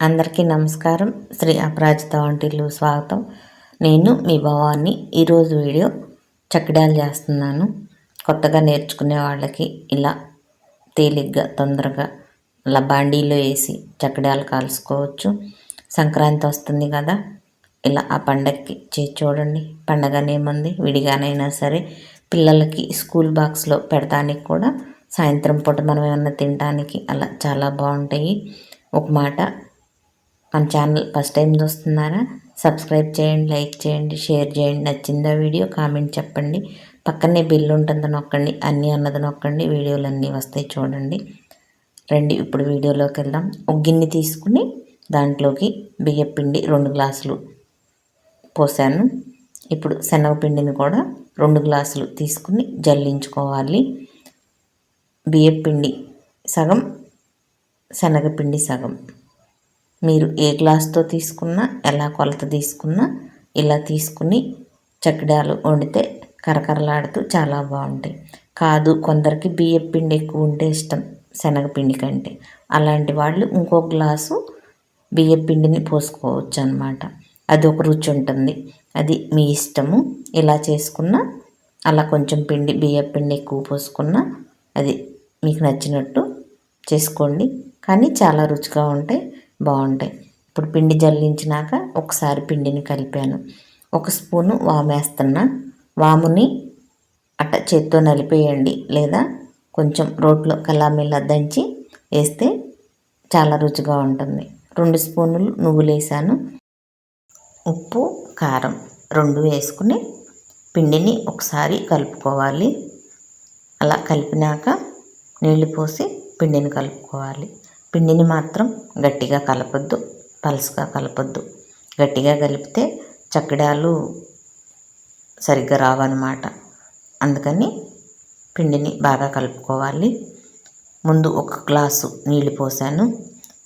అందరికీ నమస్కారం. శ్రీ అపరాజిత వంటిల్లు స్వాగతం. నేను మీ భవాన్ని ఈరోజు వీడియో చక్కడాలు చేస్తున్నాను. కొత్తగా నేర్చుకునే వాళ్ళకి ఇలా తేలిగ్గా తొందరగా అలా బాండీలో వేసి చక్కడాలు కాల్చుకోవచ్చు. సంక్రాంతి వస్తుంది కదా. ఇలా ఆ పండగకి చేసి చూడండి. పండగనేముంది? విడిగానైనా సరే పిల్లలకి స్కూల్ బాక్స్లో పెడతానికి కూడా సాయంత్రం పూట మనం ఏమన్నా తినడానికి అలా చాలా బాగుంటాయి. ఒక మాట మన ఛానల్ ఫస్ట్ టైం చూస్తున్నారా? సబ్స్క్రైబ్ చేయండి లైక్ చేయండి షేర్ చేయండి. నచ్చిందా వీడియో కామెంట్ చెప్పండి. పక్కనే బిల్లు ఉంటుంది నొక్కండి అన్నీ అన్నది నొక్కండి. వీడియోలు అన్నీ వస్తాయి చూడండి. రండి ఇప్పుడు వీడియోలోకి వెళ్దాం. ఒక గిన్నె తీసుకుని దాంట్లోకి బియ్యపిండి రెండు గ్లాసులు పోసాను. ఇప్పుడు శనగపిండిని కూడా రెండు గ్లాసులు తీసుకుని జల్లించుకోవాలి. బియ్యపిండి సగం శనగపిండి సగం. మీరు ఏ గ్లాస్తో తీసుకున్నా ఎలా కొలత తీసుకున్నా ఇలా తీసుకుని చక్కడాలు వండితే కరకరలాడుతూ చాలా బాగుంటాయి. కాదు కొందరికి బియ్యం పిండి ఎక్కువ ఉంటే ఇష్టం శనగపిండి కంటే. అలాంటి వాళ్ళు ఇంకో గ్లాసు బియ్యం పిండిని పోసుకోవచ్చు అనమాట అది ఒక రుచి ఉంటుంది. అది మీ ఇష్టము. ఇలా చేసుకున్నా అలా కొంచెం పిండి బియ్యం పిండి ఎక్కువ పోసుకున్నా అది మీకు నచ్చినట్టు చేసుకోండి. కానీ చాలా రుచిగా ఉంటాయి. బాగుంటాయి. ఇప్పుడు పిండి జల్లించినాక ఒకసారి పిండిని కలిపాను. ఒక స్పూను వామేస్తున్నా. వాముని అట్ట చేత్తో నలిపేయండి. లేదా కొంచెం రోట్లో కలామిల్లా దంచి వేస్తే చాలా రుచిగా ఉంటుంది. రెండు స్పూనులు నువ్వులు వేసాను. ఉప్పు కారం రెండు వేసుకుని పిండిని ఒకసారి కలుపుకోవాలి. అలా కలిపినాక నీళ్ళు పోసి పిండిని కలుపుకోవాలి. పిండిని మాత్రం గట్టిగా కలపొద్దు పలుసుగా కలపొద్దు. గట్టిగా కలిపితే చక్కడాలు సరిగ్గా రావన్నమాట. అందుకని పిండిని బాగా కలుపుకోవాలి. ముందు ఒక గ్లాసు నీళ్ళు పోసాను.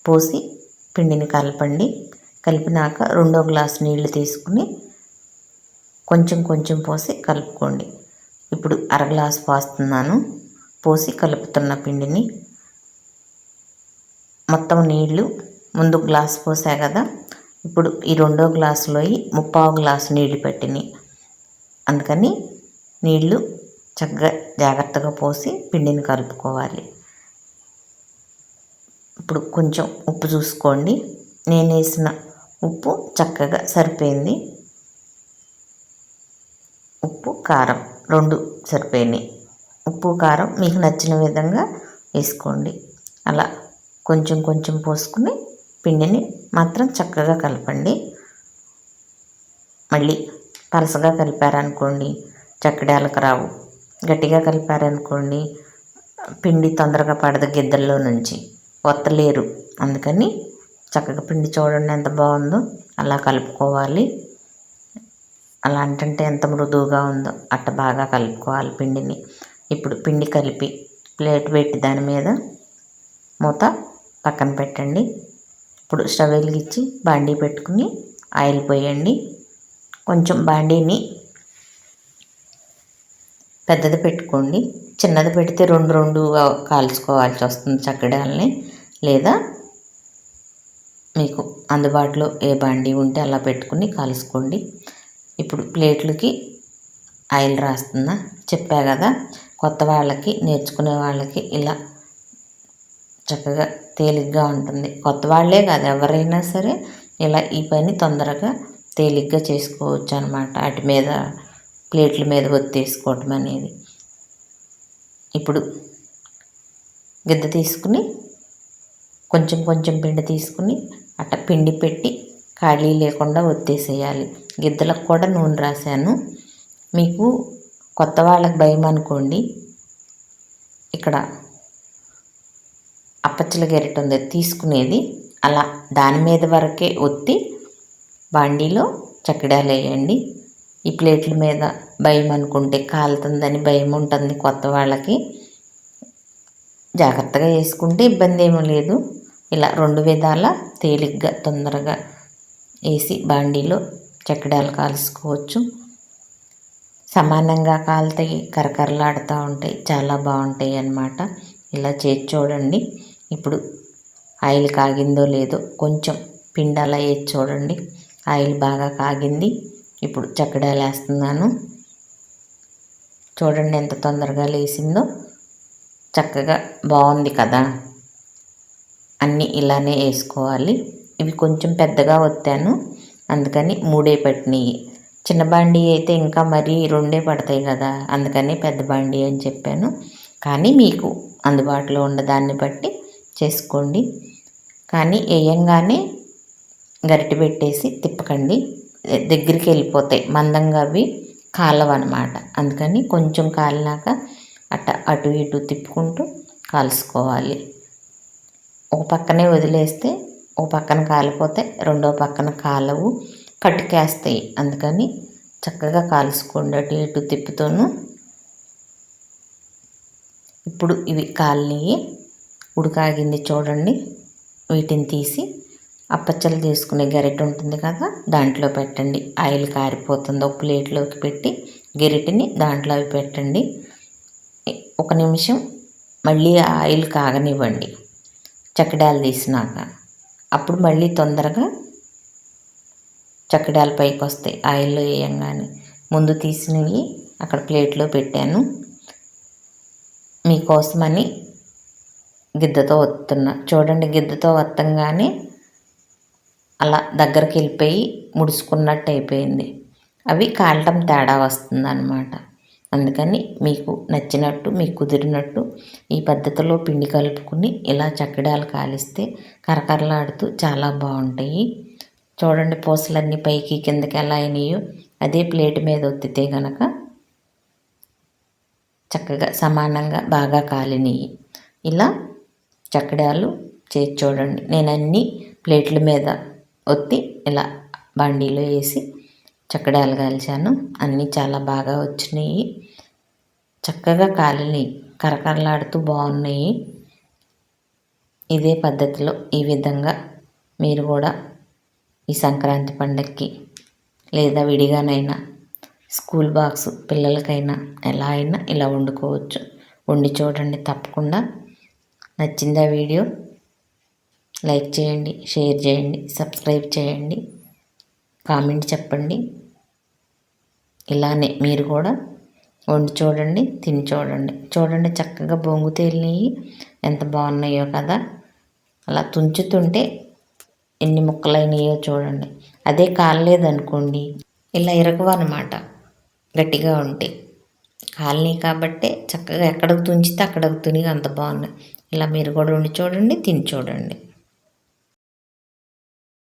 పోసి పిండిని కలపండి. కలిపినాక రెండో గ్లాసు నీళ్ళు తీసుకుని కొంచెం కొంచెం పోసి కలుపుకోండి. ఇప్పుడు అర గ్లాసు పోస్తున్నాను. పోసి కలుపుతున్న పిండిని మొత్తం నీళ్ళు ముందు గ్లాస్ పోసా కదా. ఇప్పుడు ఈ రెండో గ్లాసులో ముప్పావు గ్లాసు నీళ్ళు పెట్టినాయి అందుకని నీళ్ళు చక్కగా జాగ్రత్తగా పోసి పిండిని కలుపుకోవాలి. ఇప్పుడు కొంచెం ఉప్పు చూసుకోండి. నేను వేసిన ఉప్పు చక్కగా సరిపోయింది. ఉప్పు కారం రెండు సరిపోయినాయి. ఉప్పు కారం మీకు నచ్చిన విధంగా వేసుకోండి. అలా కొంచెం కొంచెం పోసుకుని పిండిని మాత్రం చక్కగా కలపండి. మళ్ళీ పలసగా కలిపారనుకోండి చక్కడాలకు రావు గట్టిగా కలిపారనుకోండి పిండి తొందరగా పడదు గిద్దల్లో నుంచి. ఒత్తలేరు. అందుకని చక్కగా పిండి చూడండి ఎంత బాగుందో అలా కలుపుకోవాలి. అలా అంటే ఎంత మృదువుగా ఉందో అట్ట బాగా కలుపుకోవాలి పిండిని. ఇప్పుడు పిండి కలిపి ప్లేట్ పెట్టి దాని మీద మూత పక్కన పెట్టండి. ఇప్పుడు స్టవ్ వెలిగించి బాండీ పెట్టుకుని ఆయిల్ పోయండి. కొంచెం బాండీని పెద్దది పెట్టుకోండి. చిన్నది పెడితే రెండు రెండు కాల్చుకోవాల్సి వస్తుంది చక్కడాలని. లేదా మీకు అందుబాటులో ఏ బాండీ ఉంటే అలా పెట్టుకుని కాల్చుకోండి. ఇప్పుడు ప్లేట్లకి ఆయిల్ రాస్తున్నా చెప్పా కదా కొత్త వాళ్ళకి నేర్చుకునే వాళ్ళకి ఇలా చక్కగా తేలిగ్గా ఉంటుంది. కొత్త వాళ్ళే కాదు ఎవరైనా సరే ఇలా ఈ పని తొందరగా తేలిగ్గా చేసుకోవచ్చు అనమాట వాటి మీద ప్లేట్ల మీద ఒత్తేసుకోవటం అనేది. ఇప్పుడు గిద్ద తీసుకుని కొంచెం కొంచెం పిండి తీసుకుని అట్ట పిండి పెట్టి ఖాళీ లేకుండా ఒత్తేసేయాలి. గిద్దలకు కూడా నూనె రాశాను. మీకు కొత్త వాళ్ళకి భయం అనుకోండి. ఇక్కడ ఆకుపచ్చల గెరిట ఉంది. తీసుకునేది అలా దాని మీద వరకే ఒత్తి బాండీలో చక్కడాలు వేయండి. ఈ ప్లేట్ల మీద భయం అనుకుంటే కాలుతుందని భయం ఉంటుంది కొత్త వాళ్ళకి. జాగ్రత్తగా వేసుకుంటే ఇబ్బంది ఏమీ లేదు. ఇలా రెండు విధాల తేలిగ్గా తొందరగా వేసి బాండీలో చక్కడాలు కాల్చుకోవచ్చు. సమానంగా కాలుతాయి కరకరలాడుతూ ఉంటాయి. చాలా బాగుంటాయి అన్నమాట. ఇలా చేసి చూడండి. ఇప్పుడు ఆయిల్ కాగిందో లేదో కొంచెం పిండి అలా వేసి చూడండి. ఆయిల్ బాగా కాగింది. ఇప్పుడు చక్కడాలు వేస్తున్నాను. చూడండి ఎంత తొందరగా లేసిందో. చక్కగా బాగుంది కదా. అన్నీ ఇలానే వేసుకోవాలి. ఇవి కొంచెం పెద్దగా వత్తాను అందుకని మూడే పట్టినాయి. చిన్న బండి అయితే ఇంకా మరీ రెండే పడతాయి కదా. అందుకని పెద్ద బండి అని చెప్పాను. కానీ మీకు అందుబాటులో ఉన్న దాన్ని బట్టి చేసుకోండి. కానీ వేయంగానే గరిటె పెట్టేసి తిప్పకండి. దగ్గరికి వెళ్ళిపోతాయి. మందంగా అవి కాలవన్నమాట. అందుకని కొంచెం కాలినాక అట్ట అటు ఇటు తిప్పుకుంటూ కాల్చుకోవాలి. ఒక పక్కనే వదిలేస్తే ఒక పక్కన కాలిపోతే రెండో పక్కన కాలవు కట్టుకేస్తాయి. అందుకని చక్కగా కాల్చుకోండి అటు ఇటు తిప్పుతోను. ఇప్పుడు ఇవి కాలినవి ఉడకాగింది చూడండి. వీటిని తీసి అప్పచ్చలు తీసుకునే గరిటె ఉంటుంది కదా దాంట్లో పెట్టండి. ఆయిల్ కారిపోతుంది. ఒక ప్లేట్లోకి పెట్టి గరిటెని దాంట్లో అవి పెట్టండి. ఒక నిమిషం మళ్ళీ ఆయిల్ కాగనివ్వండి. చక్కడాలు తీసినాక. అప్పుడు మళ్ళీ తొందరగా చక్కడాలు పైకి వస్తాయి. ఆయిల్లో వేయంగానే. ముందు తీసినవి అక్కడ ప్లేట్లో పెట్టాను. మీకోసమని గిద్దతో వస్తున్నా చూడండి గిద్దతో వత్తంగానే అలా దగ్గరికి వెళ్ళిపోయి ముడుచుకున్నట్టు అయిపోయింది. అవి కాలటం తేడా వస్తుందన్నమాట. అందుకని మీకు నచ్చినట్టు మీకు కుదిరినట్టు ఈ పద్ధతిలో పిండి కలుపుకుని ఇలా చక్కడాలు కాలిస్తే కరకరలాడుతూ చాలా బాగుంటాయి. చూడండి పూసలన్నీ పైకి కిందకి ఎలా అయినాయో. అదే ప్లేట్ మీద ఒత్తితే గనక చక్కగా సమానంగా బాగా కాలినాయి. ఇలా చక్కడాలు చేసి చూడండి. నేను అన్ని ప్లేట్ల మీద ఒత్తి ఇలా బండిలో వేసి చక్కడాలు కాల్చాను. అన్నీ చాలా బాగా వచ్చినాయి. చక్కగా కాలినాయి. కరకరలాడుతూ బాగున్నాయి. ఇదే పద్ధతిలో ఈ విధంగా మీరు కూడా ఈ సంక్రాంతి పండగకి లేదా విడిగానైనా స్కూల్ బాక్స్ పిల్లలకైనా ఎలా అయినా ఇలా వండుకోవచ్చు. వండి చూడండి తప్పకుండా. నచ్చిందా వీడియో? లైక్ చేయండి షేర్ చేయండి సబ్స్క్రైబ్ చేయండి కామెంట్ చెప్పండి. ఇలానే మీరు కూడా వండి చూడండి తిని చూడండి. చూడండి చక్కగా బొంగు తేలినవి ఎంత బాగున్నాయో కదా. అలా తుంచుతుంటే ఎన్ని ముక్కలైనయో చూడండి. అదే కాలలేదనుకోండి ఇలా ఇరగవు అనమాట గట్టిగా ఉంటే కాలనీ కాబట్టే చక్కగా ఎక్కడికి తుంచితే అక్కడికి తుని అంత బాగున్నాయి. ఇలా మీరు కూడా ఉండి చూడండి తిని చూడండి.